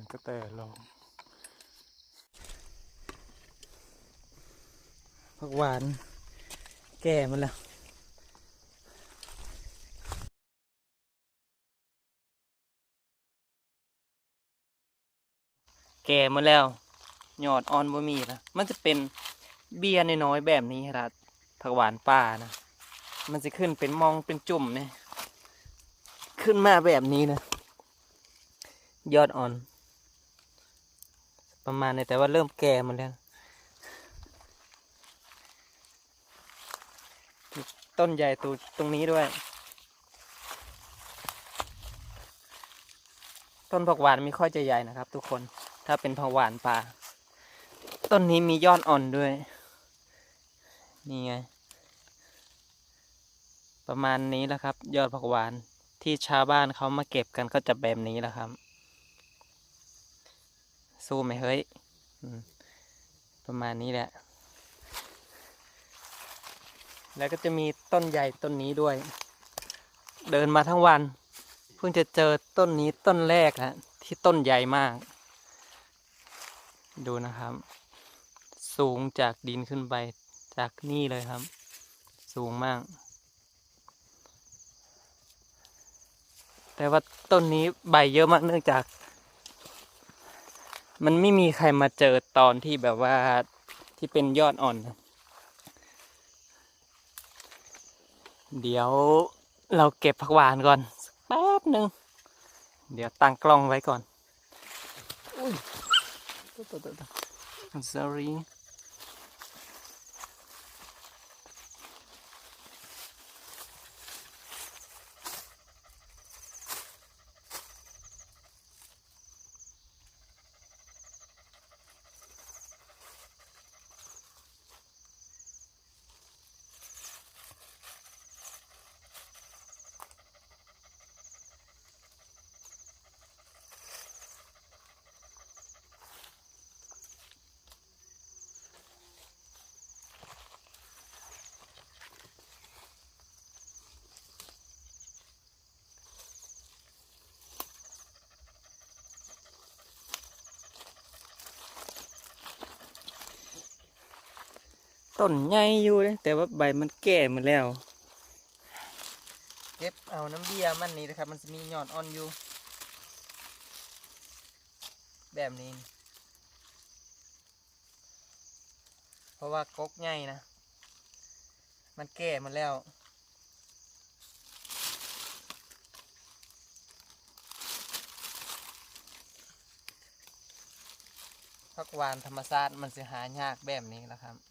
ียงกระแตร้องผักหวาน แก่มันแล้วแก่มาแล้วยอดออนบ่มีนะมันจะเป็นเบี้ยน้อยๆแบบนี้ครับผักหวานป่านะ มันจะขึ้นเป็นมองเป็นจุ่มเนี่ย ขึ้นมาแบบนี้นะ ยอดอ่อน ประมาณนี้แต่ว่าเริ่มแก่หมันแล้วต้นใหญ่ตัวตรงนี้ด้วย ต้นผักหวานไม่ค่อยจะใหญ่นะครับ ทุกคนถ้าเป็นผักหวานป่า ต้นนี้มียอดอ่อนด้วย นี่ไง ประมาณนี้แหละครับ ยอดผักหวานที่ชาวบ้านเขามาเก็บกันก็จะแบบนี้แหละครับ สู้ไหมเฮ้ยประมาณนี้แหละ แล้วก็จะมีต้นใหญ่ต้นนี้ด้วย เดินมาทั้งวัน เพิ่งจะเจอต้นนี้ต้นแรกฮะที่ต้นใหญ่มาก ดูนะครับ สูงจากดินขึ้นไปจากนี่เลยครับ สูงมาก แต่ว่าต้นนี้ใบเยอะมากเนื่องจาก มันไม่มีใครมาเจอตอนที่แบบว่าที่เป็นยอดอ่อนนะเดี๋ยวเราเก็บผักหวานก่อนสักแป๊บหนึ่งเดี๋ยวตั้งกล้องไว้ก่อนอุ้ยตัวตัวตัวตัว sorry ต้นใหญ่อยู่เลยแต่ว่าใบมันแก่หมดแล้ว เก็บเอาน้ำเบี้ยมันนี้นะครับ มันจะมียอดอ่อนอยู่ แบบนี้ เพราะว่ากกใหญ่นะ มันแก่หมาแล้วผักหวานธรรมชาติมันจะหายากแบบนี้แหละครับ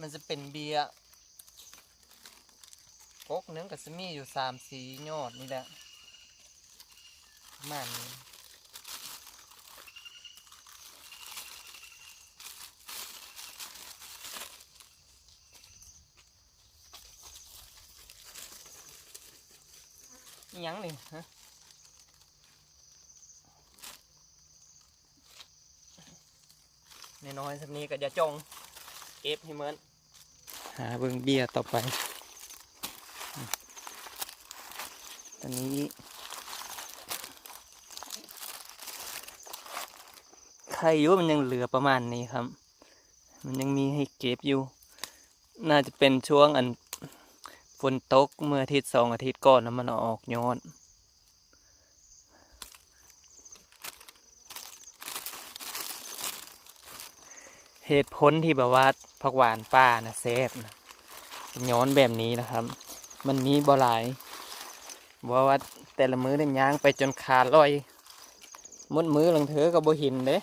มันจะเป็นเบียร์กกหนึงกับสมีอยู่สามสียอดนี่แหละมาณนี้อิหยังนี่ฮะน้อยๆสักนี้ก็จะจงเอฟให้เหมือน หาเบิ่งเบียต่อไป ตอนนี้ใครอยู่มันยังเหลือประมาณนี้ครับ มันยังมีให้เก็บอยู่ น่าจะเป็นช่วงอันฝนตกเมื่ออาทิตย์สองอาทิตย์ก่อนแล้วมันออกยอด เหตุผลที่แบบว่าผักหวานป้านะเซฟนะย้อนแบบนี้นะครับ มันมีบ่หลายบอกว่าแต่ละมือเนี่ยย่างไปจนขาดลอยหมดมือหลังเธอก็บ่เหินเด้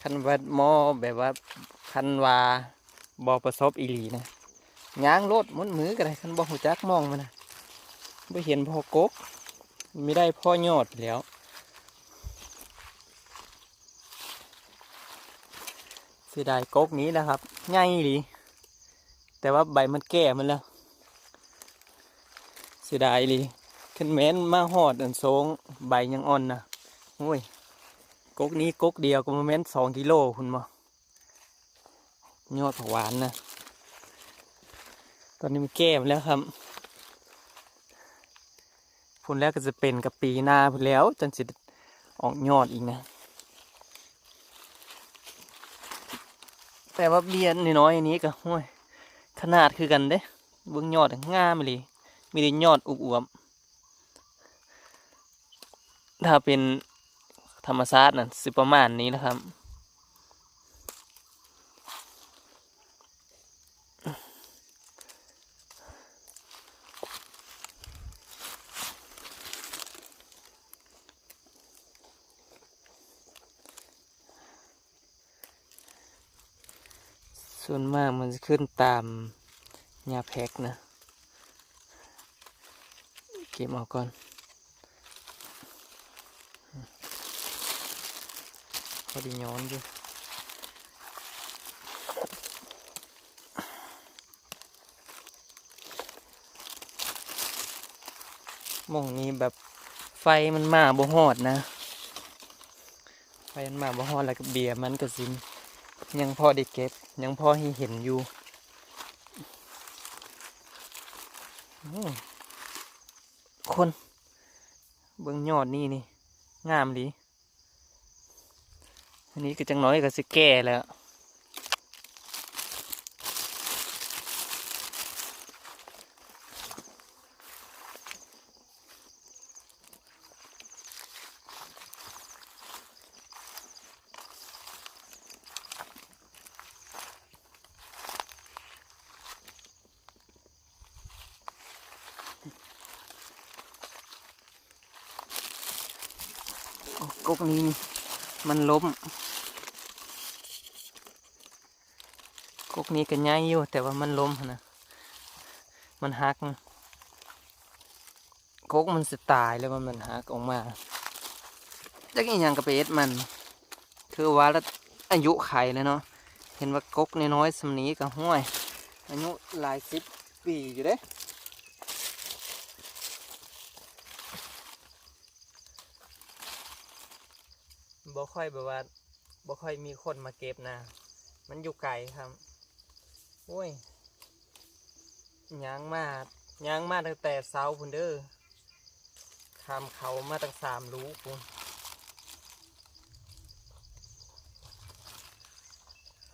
คันว่าหมอแบบว่าคันวาบ่ประสบอีหลีนะย่างโลดหมดมือก็ได้คันบ่หูจักมองมันนะบ่เห็นพอกกไม่ได้พ่อยอดแล้ว สียดายกกนี้นะครับ ง่ายดี แต่ว่าใบมันแก่มันแล้วเสียดายดีขึ้นแม้นมาหอดอันโซงใบยังอ่อนนะโอ้ยกกนี้กกเดียวก็มาแม้นสองกิโลคุณมอยอดผักหวานนะ ตอนนี้มันแก่มแล้วครับพุ่นแล้วก็จะเป็นกับปีหน้าพุ่นแล้วจนสิออกยอดอีกนะ แต่ว่าเบียนน้อยอันนี้ก็ห้วยขนาดคือกันเด้เบิ่งยอดง่ามเลยมีแต่ยอดอุบอวมถ้าเป็นธรรมชาติน่ะสิประมาณนี้นะครับ ส่วนมากมันจะขึ้นตามยาแพกนะ เก็บเอาก่อนพอดีย้อนอยู่มองนี้แบบไฟมันมาบ่ฮอดนะ ไฟมันมาบ่ฮอดแล้วก็เบียร์มันก็สินยังพอได้เก็บ ยังพอให้เห็นอยู่คนเบื้องยอดนี่นี่ งามดี อันนี้ก็จังน้อยก็สิแก่แล้ว กกนี้มันล้ม กกนี้ก็ใหญ่อยู่แต่ว่ามันล้มนะมันหักกกมันสิตายแล้วว่ามันหักออกมาจักอีหยังกับไปเอ็ดมัน คือว่าแล้วอายุไขแล้วเนาะเห็นว่ากกน้อยๆสำนี้ก็ห้วยอายุหลายสิบปีอยู่เด้ บ่ค่อยแบบว่าบ่ค่อยมีคนมาเก็บนะ มันอยู่ไกลครับ โอ้ยยางมากยางมากตั้งแต่เช้าพุ่นเด้อข้ามเขามาตั้งสามลูกพุ่น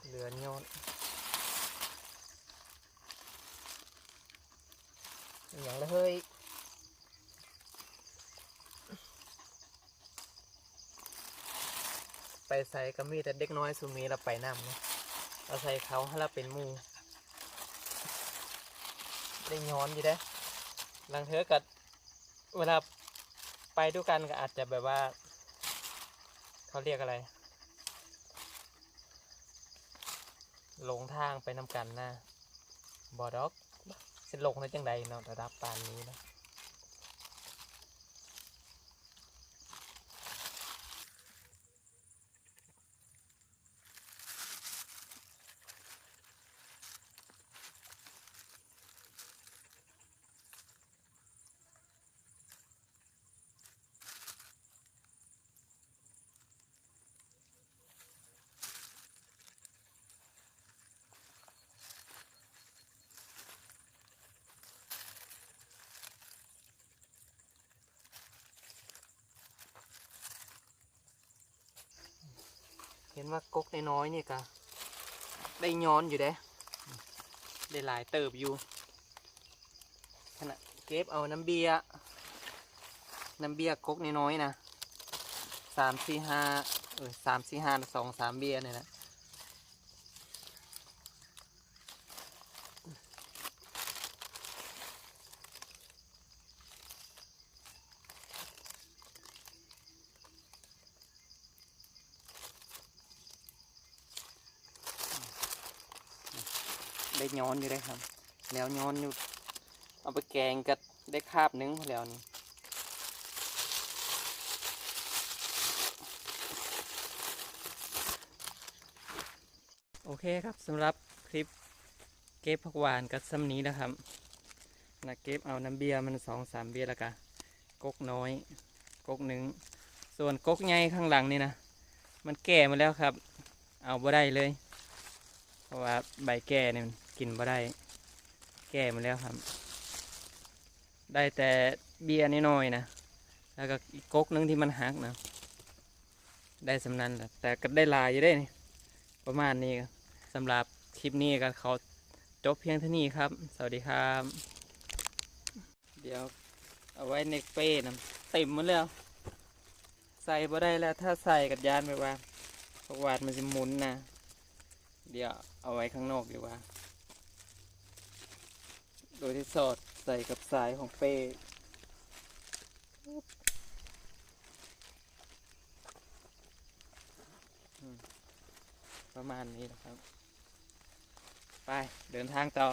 เหลือยอดอย่างละเฮ้ย ไปใส่ก็มีแต่เด็กน้อยสุมีเราไปนำเนาะเราใส่เขาให้เราเป็นมูได้ย้อนอยู่ได้ลังเทอกับเวลาไปด้วยกันก็อาจจะแบบว่า เขาเรียกอะไรหลงทางไปนำกันนะบอดอกสิลงได้จังใดเนาะระดับปานนี้นะ ห็นว่ากกน้อยๆนี่ก็ได้ย้อนอยู่เด้ ได้หลายเติบอยู่ขณะเก็บเอาน้ำเบียร์น้ำเบียร์กกน้อยๆนะสามสี่ห้าเออสามสี่ห้าสองสามเบียร์เนี่ยนะ ได้ย้อนอยู่ได้ครับ แล้วย้อนอยู่ เอาไปแกงก็ได้คาบหนึงแล้วนี่โอเคครับสำหรับคลิปเก็บผักหวานกับซ้ำนี้นะครับนะเก็บเอาน้ำเบียร์มันสองสามเบียร์แล้วก็กกน้อย กกหนึ่งส่วนกกใหญ่ข้างหลังนี่นะมันแก่มาแล้วครับ เอาบ่ได้เลย เพราะว่าใบแก่เนี่ย กินบ่ได้ แก่มาแล้วครับ ได้แต่เบียร์น้อยๆนะ แล้วก็อีกก๊กหนึงที่มันหักนะ ได้สำนันแหละแต่ก็ได้ลายอยู่ได้นี่ประมาณนี้สำหรับคลิปนี้ก็เขาจบเพียงเท่านี้ครับ สวัสดีครับ เดี๋ยวเอาไว้ในเป้นะเต็มหมดแล้ว ใส่บ่ได้แล้วถ้าใส่กับยานไปว่าเพระวาดมันจะหมุนนะ เดี๋ยวเอาไว้ข้างนอกดีกว่า โดยที่สอดใส่กับสายของเป้ประมาณนี้นะครับ ไปเดินทางต่อ